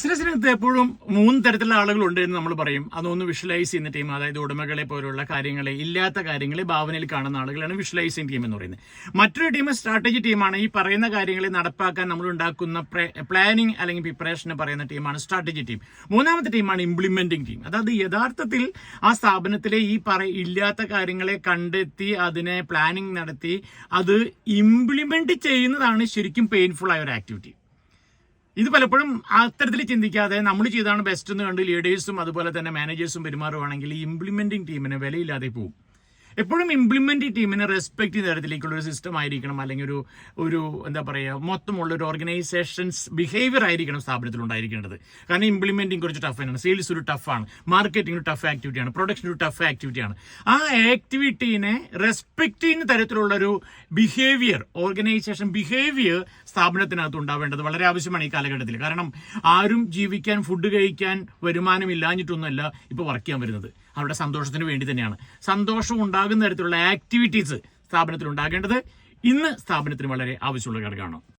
ബിസിനസ്സിനകത്ത് എപ്പോഴും മൂന്ന് തരത്തിലുള്ള ആളുകളുണ്ട് എന്ന് നമ്മൾ പറയും. അതൊന്ന് വിഷ്വലൈസ് ചെയ്യുന്ന ടീം അതായത് ഉടമകളെ പോലുള്ള കാര്യങ്ങളെ ഇല്ലാത്ത കാര്യങ്ങളെ ഭാവനയിൽ കാണുന്ന ആളുകളാണ് വിഷ്വലൈസിംഗ് ടീം എന്ന് പറയുന്നത്. മറ്റൊരു ടീം സ്ട്രാറ്റജി ടീമാണ് ഈ പറയുന്ന കാര്യങ്ങളെ നടപ്പാക്കാൻ നമ്മൾ ഉണ്ടാക്കുന്ന പ്ലാനിങ് അല്ലെങ്കിൽ പ്രിപ്പറേഷൻ പറയുന്ന ടീമാണ് സ്ട്രാറ്റജി ടീം മൂന്നാമത്തെ ടീമാണ് ഇംപ്ലിമെന്റിംഗ് ടീം അതായത് യഥാർത്ഥത്തിൽ ആ സ്ഥാപനത്തിലെ ഈ പറ ഇല്ലാത്ത കാര്യങ്ങളെ കണ്ടെത്തി അതിനെ പ്ലാനിങ് നടത്തി അത് ഇംപ്ലിമെന്റ് ചെയ്യുന്നതാണ് ശരിക്കും പെയിൻഫുൾ ആയ ഒരു ആക്ടിവിറ്റി ഇത് പലപ്പോഴും അത്തരത്തിൽ ചിന്തിക്കാതെ നമ്മൾ ചെയ്താണ് ബെസ്റ്റ് എന്ന് കണ്ട് ലീഡേഴ്സും അതുപോലെ തന്നെ മാനേജേഴ്സും പെരുമാറുവാണെങ്കിൽ ഈ ഇംപ്ലിമെന്റിംഗ് ടീമിന് വിലയില്ലാതെ പോകും എപ്പോഴും ഇംപ്ലിമെന്റ് ടീമിനെ റെസ്പെക്ട് ചെയ്യുന്ന തരത്തിലേക്കുള്ള ഒരു സിസ്റ്റം ആയിരിക്കണം. അല്ലെങ്കിൽ ഒരു ഒരു എന്താ പറയുക മൊത്തമുള്ള ഒരു ഓർഗനൈസേഷൻസ് ബിഹേവിയർ ആയിരിക്കണം സ്ഥാപനത്തിൽ ഉണ്ടായിരിക്കേണ്ടത് കാരണം ഇംപ്ലിമെന്റിംഗ് കുറച്ച് ടഫ് ടഫാണ് സെയിൽസ് ഒരു ടഫാണ് മാർക്കറ്റിംഗ് ഒരു ടഫ് ആക്ടിവിറ്റിയാണ് പ്രൊഡക്ഷൻ ഒരു ടഫ് ആക്ടിവിറ്റിയാണ് ആ ആക്ടിവിറ്റീനെ റെസ്പെക്ട് ചെയ്യുന്ന തരത്തിലുള്ള ഒരു ബിഹേവിയർ ഓർഗനൈസേഷൻ ബിഹേവിയർ സ്ഥാപനത്തിനകത്ത് ഉണ്ടാവേണ്ടത് വളരെ ആവശ്യമാണ് ഈ കാലഘട്ടത്തിൽ. കാരണം ആരും ജീവിക്കാൻ ഫുഡ് കഴിക്കാൻ വരുമാനം ഇല്ലാഞ്ഞിട്ടൊന്നുമല്ല ഇപ്പോൾ വർക്ക് ചെയ്യാൻ വരുന്നത്. അവരുടെ സന്തോഷത്തിന് വേണ്ടി തന്നെയാണ്. സന്തോഷം ഉണ്ടാകുന്ന തരത്തിലുള്ള ആക്ടിവിറ്റീസ് സ്ഥാപനത്തിൽ ഉണ്ടാകേണ്ടത് ഇന്ന് സ്ഥാപനത്തിന് വളരെ ആവശ്യമുള്ള ഘടകമാണ്